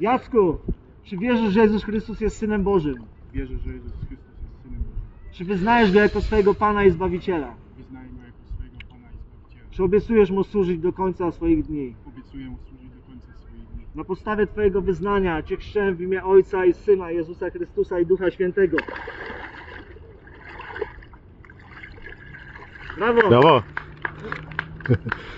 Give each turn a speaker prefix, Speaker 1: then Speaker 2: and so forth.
Speaker 1: Jacku, czy wierzysz, że Jezus Chrystus jest Synem Bożym?
Speaker 2: Wierzę, że Jezus Chrystus.
Speaker 1: Czy wyznajesz Go jako swojego Pana i Zbawiciela?
Speaker 2: Wyznaję Go jako swojego Pana i Zbawiciela.
Speaker 1: Czy obiecujesz Mu służyć do końca swoich dni?
Speaker 2: Obiecuję Mu służyć do końca swoich dni.
Speaker 1: Na podstawie Twojego wyznania Cię chrzczę w imię Ojca i Syna Jezusa Chrystusa i Ducha Świętego. Brawo!
Speaker 3: Brawo.